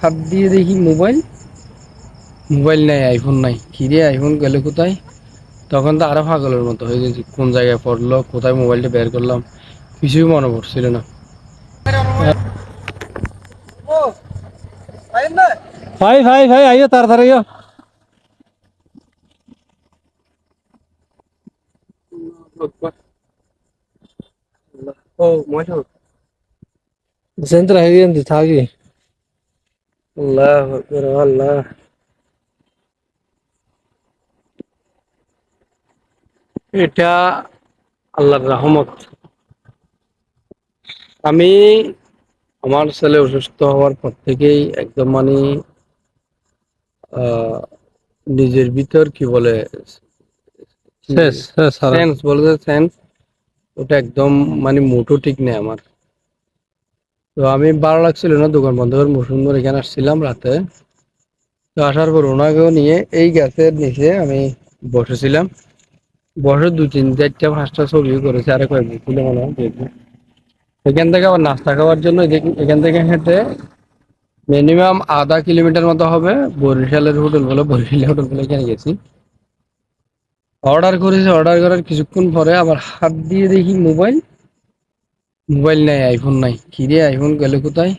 হাত দিয়ে দেখি মোবাইল। মোবাইল নাই আইফোন নাই। কিরে আইফোন গেলে কোথায়? তখন তো আরও পাগলের মতো হয়ে গেছি। কোন জায়গায় পড়ল কোথায় মোবাইলটা বের করলাম কিছুই মনে পড়ছিল না। ভাই? ভাই ভাই আইও তাড়াতাড়ি আইও ও মজা সেন্টার হয়ে গেছে থাকি। আল্লাহ আল্লাহ। এটা আল্লাহর রহমত। আমি আমার ছেলে অসুস্থ হওয়ার পর থেকেই একদম মানে আহ, নিজের ভিতর কি বলে হারা। সেন্স বলে সেন্স ওটা একদম মানে মোটো ঠিক নেই আমার। তো আমি ভালো লাগছিল না, দোকান বন্ধ করে মুসুন্দর এখানে আসছিলাম রাতে। তো আসার পর ওনাকেও নিয়ে এই গাছের নিচে আমি বসেছিলাম। বসে দু, তিন, চারটা, পাঁচটা ছবি করেছি, আরে কয়েকদিন ছিল মনে হয় এখান থেকে আবার নাস্তা খাওয়ার জন্য এখান থেকে হেঁটে মিনিমাম আধা কিলোমিটার মতো হবে, বরিশালের হোটেল বলে, বরিশালের হোটেল বলে এখানে গেছি। অর্ডার করেছি, অর্ডার করার কিছুক্ষণ পরে আবার হাত দিয়ে দেখি মোবাইল। মোবাইল নাই আইফোন নাই। কিরে আইফোন গেলে কোথায়?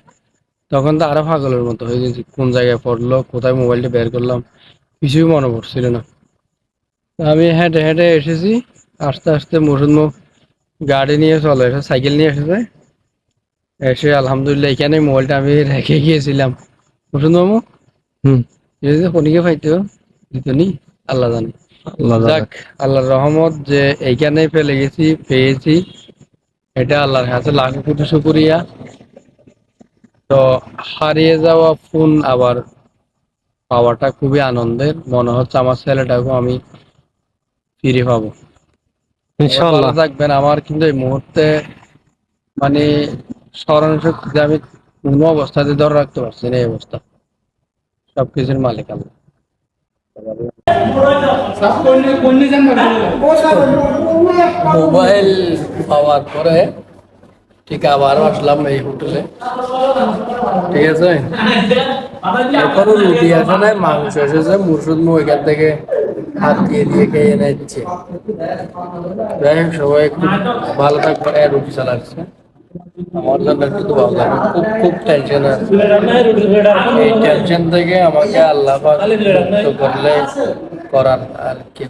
তখন তো আরও পাগলের মতো হয়ে গেছি। কোন জায়গায় পড়ল কোথায় মোবাইলটা বের করলাম কিছুই মনে পড়ছিল না। আমি হেঁটে হেঁটে এসেছি আস্তে আস্তে মৌসুম গাড়ি নিয়ে চলে এসে সাইকেল নিয়ে এসেছে। এসে আলহামদুলিল্লাহ এখানে মোবাইলটা আমি রেখে গিয়েছিলাম। মৌসুম মামু? হুম। এই যে ফোনিকে পাইতো আল্লাহ জানে। আল্লাহ জানে। যাক আল্লাহর রহমত যে এইখানে ফেলে গেছি পেয়েছি। এটা আল্লাহর কাছে লাখ কোটি শুকরিয়া। তো হারিয়ে যাওয়া ফোন আবার পাওয়াটা খুবই আনন্দের। মনে হচ্ছে আমার ছেলেটাকে আমি ফিরে পাবো। ইনশাআল্লাহ। থাকবেন। আমার কিন্তু এই মুহূর্তে মানে স্মরণ শক্তি আমি কোনো অবস্থাতে ধরে রাখতে পারছি না এই অবস্থা। সবকিছুর মালিক আল্লাহ। মোবাইল পাওয়ার পরে ঠিক আবার আসলাম এই হোটেলে। ঠিক আছে? এরপরও রুটি আসে নাই, মাংস এসেছে মুর্শিদ মু এখান থেকে হাত দিয়ে দিয়ে খেয়ে নিচ্ছে। সবাই খুব ভালো থাকবে রুটি চালাচ্ছে। আমার জন্য খুব খুব টেনশন আছে। এই টেনশন থেকে আমাকে আল্লাহ করলে করার আর কি